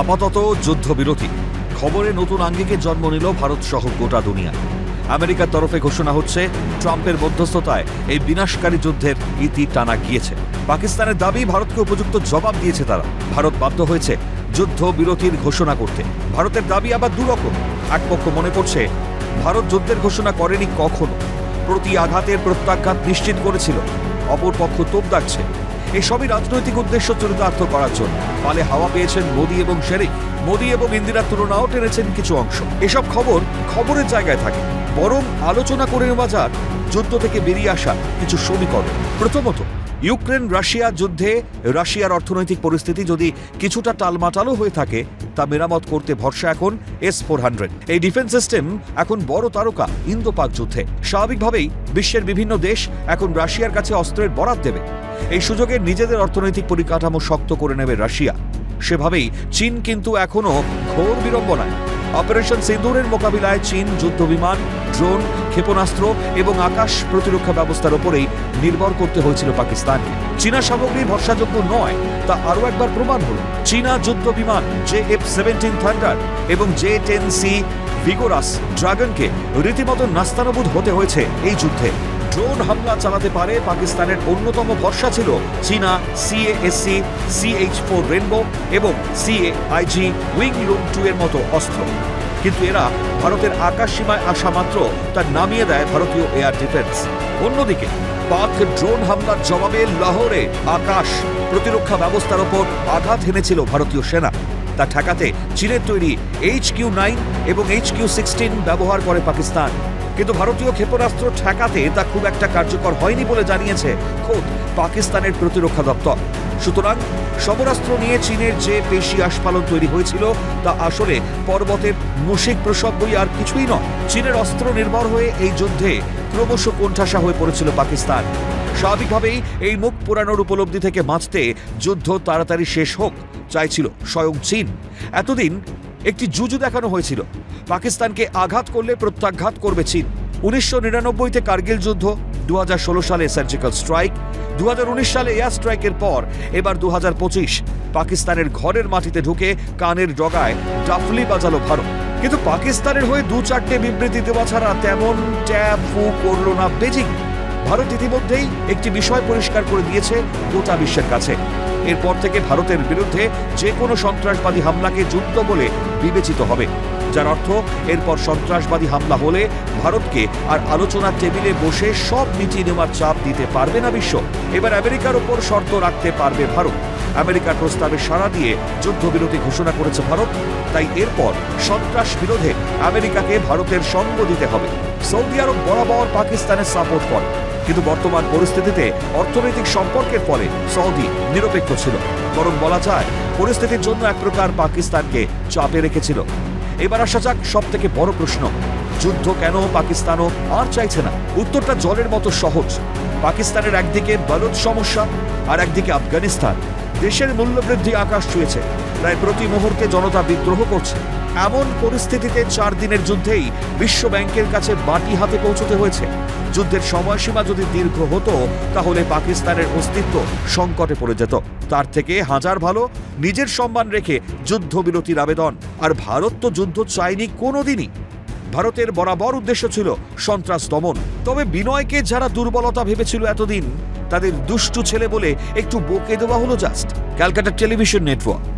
আপাতত যুদ্ধবিরতি। খবরে নতুন আঙ্গিকে জন্ম নিল ভারত সহ গোটা দুনিয়া। আমেরিকার তরফে ঘোষণা হচ্ছে, ট্রাম্পের মধ্যস্থতায় এই বিনাশকারী যুদ্ধের ইতি টানা গিয়েছে। পাকিস্তানের দাবি, ভারতকে উপযুক্ত জবাব দিয়েছে তারা। ভারত বাধ্য হয়েছে যুদ্ধ বিরতির ঘোষণা করতে। ভারতের দাবি আবার দুরকম। এক পক্ষ মনে করছে, ভারত যুদ্ধের ঘোষণা করেনি কখনো। প্রতি আঘাতের প্রত্যাঘাত নিশ্চিত করেছিল। অপর পক্ষ তোপ দাগছে। এসবই রাজনৈতিক উদ্দেশ্য চরিতার্থ করার জন্য। পালে হাওয়া পেয়েছেন মোদী এবং শেরিফ মোদী এবং ইন্দিরার তুলনাও টেনেছেন কিছু অংশ। এসব খবর খবরের জায়গায় থাকে। বরং আলোচনা করে নেওয়া যাক যুদ্ধ থেকে বেরিয়ে আসা কিছু সমীকরণ প্রথমত, ইউক্রেন রাশিয়া যুদ্ধে রাশিয়ার অর্থনৈতিক পরিস্থিতি যদি কিছুটা টালমাটালও হয়ে থাকে, তা মেরামত করতে ভরসা এখন এস ফোর হান্ড্রেড এই ডিফেন্স সিস্টেম এখন বড় তারকা ইন্দো পাক যুদ্ধে। স্বাভাবিকভাবেই বিশ্বের বিভিন্ন দেশ এখন রাশিয়ার কাছে অস্ত্রের বরাদ দেবে। এই সুযোগে নিজেদের অর্থনৈতিক পরিকাঠামো শক্ত করে নেবে রাশিয়া। সেভাবেই চীন কিন্তু এখনও ঘোর বিড়ম্বনায়। অপারেশন সিন্দুরের মোকাবিলায় চীন যুদ্ধবিমান ড্রোন, ক্ষেপণাস্ত্র এবং আকাশ প্রতিরক্ষা ব্যবস্থার ওপরেই নির্ভর করতে হয়েছিল পাকিস্তানকে। চীনা সামগ্রী ভরসাযোগ্য নয়, তা আরও একবার প্রমাণ হল। চীনা যুদ্ধ বিমান, জে এফ সেভেন্টিন থান্ডার এবং জে টেন সি ভিগোরাস ড্রাগনকে রীতিমতো নাস্তানবুদ হতে হয়েছে এই যুদ্ধে। ড্রোন হামলা চালাতে পারে পাকিস্তানের অন্যতম ভরসা ছিল চীনা সিএএসসি সিএইচ ফোর রেনবো এবং সিএ আইজি উইং রুম টু এর মতো অস্ত্র। কিন্তু এরা ভারতের আকাশ সীমায় আসা মাত্র তা নামিয়ে দেয় ভারতীয় এয়ার ডিফেন্স। অন্যদিকে, পাক ড্রোন হামলার জবাবে লাহোরে আকাশ প্রতিরক্ষা ব্যবস্থার ওপর আঘাত হেনেছিল ভারতীয় সেনা। তা ঠেকাতে চীনের তৈরি এইচ কিউ নাইন এবং এইচ কিউ সিক্সটিন ব্যবহার করে পাকিস্তান। কিন্তু ভারতীয় ক্ষেপণাস্ত্র ঠেকাতে তা খুব একটা কার্যকর হয়নি বলে জানিয়েছে খোদ পাকিস্তানের প্রতিরক্ষা দপ্তর। সুতরাং সমরাস্ত্র নিয়ে চীনের যে পেশি আস্ফালন তৈরি হয়েছিল, তা আসলে পর্বতের মুশিক বই আর কিছুই নয়। চীনের অস্ত্র নির্ভর হয়ে এই যুদ্ধে ক্রমশ কোণঠাসা হয়ে পড়েছিল পাকিস্তান। স্বাভাবিকভাবেই এই মুখ পুরানোর উপলব্ধি থেকে বাঁচতে যুদ্ধ তাড়াতাড়ি শেষ হোক, চাইছিল স্বয়ং চীন। এতদিন একটি জুজু দেখানো হয়েছিল। পাকিস্তানকে আঘাত করলে প্রত্যাঘাত করবে চীন। উনিশশো নিরানব্বইতে কার্গিল যুদ্ধ, দুহাজার ষোলো সালে সার্জিক্যাল স্ট্রাইক, দুহাজার উনিশ সালে এয়ার স্ট্রাইকের পর এবার দুহাজার পঁচিশ পাকিস্তানের ঘরের মাটিতে ঢুকে কানের ডগায় ডাফলি বাজালো ভারত। কিন্তু পাকিস্তানের হয়ে দু চারটে বিবৃতি দেওয়া ছাড়া তেমন ট্যাব ফু করল না বেজিং। ভারত ইতিমধ্যেই একটি বিষয় পরিষ্কার করে দিয়েছে গোটা বিশ্বের কাছে। এরপর থেকে ভারতের বিরুদ্ধে যে কোনো সন্ত্রাসবাদী হামলাকে যুদ্ধ বলে বিবেচিত হবে। যার অর্থ, এরপর সন্ত্রাসবাদী হামলা হলে ভারতকে আর আলোচনার টেবিলে বসে সব মিটিয়ে নেওয়ার চাপ দিতে পারবে না বিশ্ব। এবার আমেরিকার ওপর শর্ত রাখতে পারবে ভারত। আমেরিকার প্রস্তাবে সাড়া দিয়ে যুদ্ধবিরতি ঘোষণা করেছে ভারত। তাই এরপর সন্ত্রাস বিরোধে আমেরিকাকে ভারতের সঙ্গ দিতে হবে। সৌদি আরব বরাবর পাকিস্তানের সাপোর্ট করে কিন্তু বর্তমান পরিস্থিতিতে অর্থনৈতিক সম্পর্কের ফলে সৌদি নিরপেক্ষ ছিল। বরং বলা যায়, পরিস্থিতির জন্য এক প্রকার পাকিস্তানকে চাপে রেখেছিল। এবার আসা যাক সব থেকে বড় প্রশ্ন, যুদ্ধ কেন পাকিস্তানও আর চাইছে না? উত্তরটা জলের মতো সহজ। পাকিস্তানের একদিকে বলদ সমস্যা আর একদিকে আফগানিস্তান। দেশের মূল্যবৃদ্ধি আকাশ ছুঁয়েছে। প্রায় প্রতি মুহূর্তে জনতা বিদ্রোহ করছে। এমন পরিস্থিতিতে চার দিনের যুদ্ধেই বিশ্ব ব্যাংকের কাছে বাটি হাতে পৌঁছতে হয়েছে। যুদ্ধের সময়সীমা যদি দীর্ঘ হতো, তাহলে পাকিস্তানের অস্তিত্ব সংকটে পড়ে যেত। তার থেকে হাজার ভালো, নিজের সম্মান রেখে যুদ্ধবিরতির আবেদন। আর ভারত তো যুদ্ধ চায়নি কোনোদিনই। ভারতের বরাবর উদ্দেশ্য ছিল সন্ত্রাস দমন। তবে বিনয়কে যারা দুর্বলতা ভেবেছিল এতদিন, তাদের দুষ্টু ছেলে বলে একটু বকে দেওয়া হলো জাস্ট। Calcutta television network.